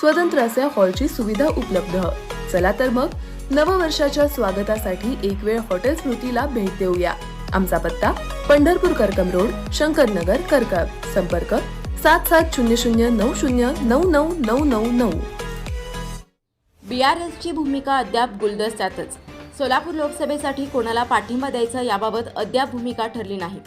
स्वतंत्र असे हॉलची सुविधा उपलब्ध. चला तर मग नववर्षाच्या स्वागतासाठी एक वेळ हॉटेल स्मृतीला भेट देऊया. आमचा पत्ता पंढरपूर करकम रोड शंकरनगर करकम. संपर्क सात सात शून्य शून्य नऊ शून्य नऊ नऊ नऊ नऊ. नऊ बीआरएसची भूमिका अद्याप गुलदस्त्यातच. सोलापूर लोकसभेसाठी कोणाला पाठिंबा द्यायचा याबाबत अद्याप भूमिका ठरली नाही.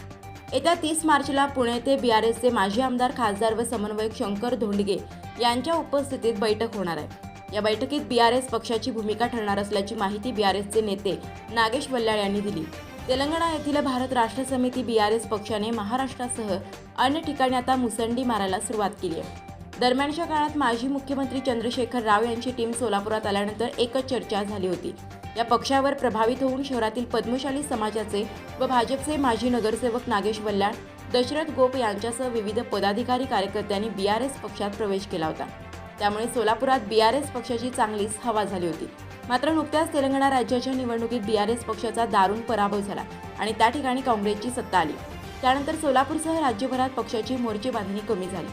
येत्या तीस मार्चला पुणे येथे बीआरएसचे माजी आमदार खासदार व समन्वयक शंकर धोंडगे यांच्या उपस्थितीत बैठक होणार आहे. या बैठकीत बीआरएस पक्षाची भूमिका ठरणार असल्याची माहिती बी आर एसचे नेते नागेश वल्लाळ यांनी दिली. तेलंगणा येथील भारत राष्ट्र समिती बी आर एस पक्षाने महाराष्ट्रासह अन्य ठिकाणी आता मुसंडी मारायला सुरुवात केली आहे. दरम्यानच्या काळात माजी मुख्यमंत्री चंद्रशेखर राव यांची टीम सोलापुरात आल्यानंतर एकच चर्चा झाली होती. या पक्षावर प्रभावित होऊन शहरातील पद्मशाली समाजाचे व भाजपचे माजी नगरसेवक नागेश वल्लाळ दशरथ गोप यांच्यासह विविध पदाधिकारी कार्यकर्त्यांनी बी आर एस पक्षात प्रवेश केला होता. त्यामुळे सोलापुरात बी आर एस पक्षाची चांगलीच हवा झाली होती. मात्र नुकत्याच तेलंगणा राज्याच्या निवडणुकीत बी आर एस पक्षाचा दारुण पराभव झाला आणि त्या ठिकाणी काँग्रेसची सत्ता आली. त्यानंतर सोलापूरसह राज्यभरात पक्षाची मोर्चे बांधणी कमी झाली.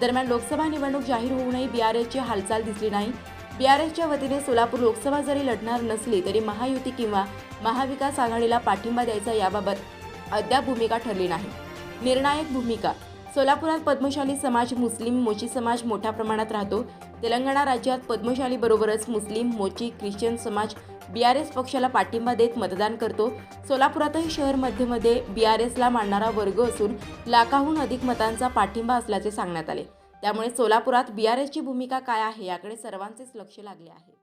दरम्यान लोकसभा निवडणूक जाहीर होऊनही बीआरएसची हालचाल दिसली नाही. बीआरएसच्या वतीने सोलापूर लोकसभा जरी लढणार नसली तरी महायुती किंवा महाविकास आघाडीला पाठिंबा द्यायचा याबाबत अद्याप भूमिका ठरली नाही. निर्णायक भूमिका. सोलापुरात पद्मशाली समाज मुस्लिम मोची समाज मोठ्या प्रमाणात राहतो. तेलंगणा राज्यात पद्मशाली बरोबरच मुस्लिम मोची ख्रिश्चन समाज बी आर एस पक्षाला पाठिंबा देत मतदान करतो. सोलापुरातही शहर मध्यमध्ये एसला मानणारा वर्ग असून लाखाहून अधिक मतांचा पाठिंबा असल्याचे सांगण्यात आले. त्यामुळे सोलापुरात बी आर एसची भूमिका काय आहे याकडे सर्वांचेच लक्ष लागले आहे.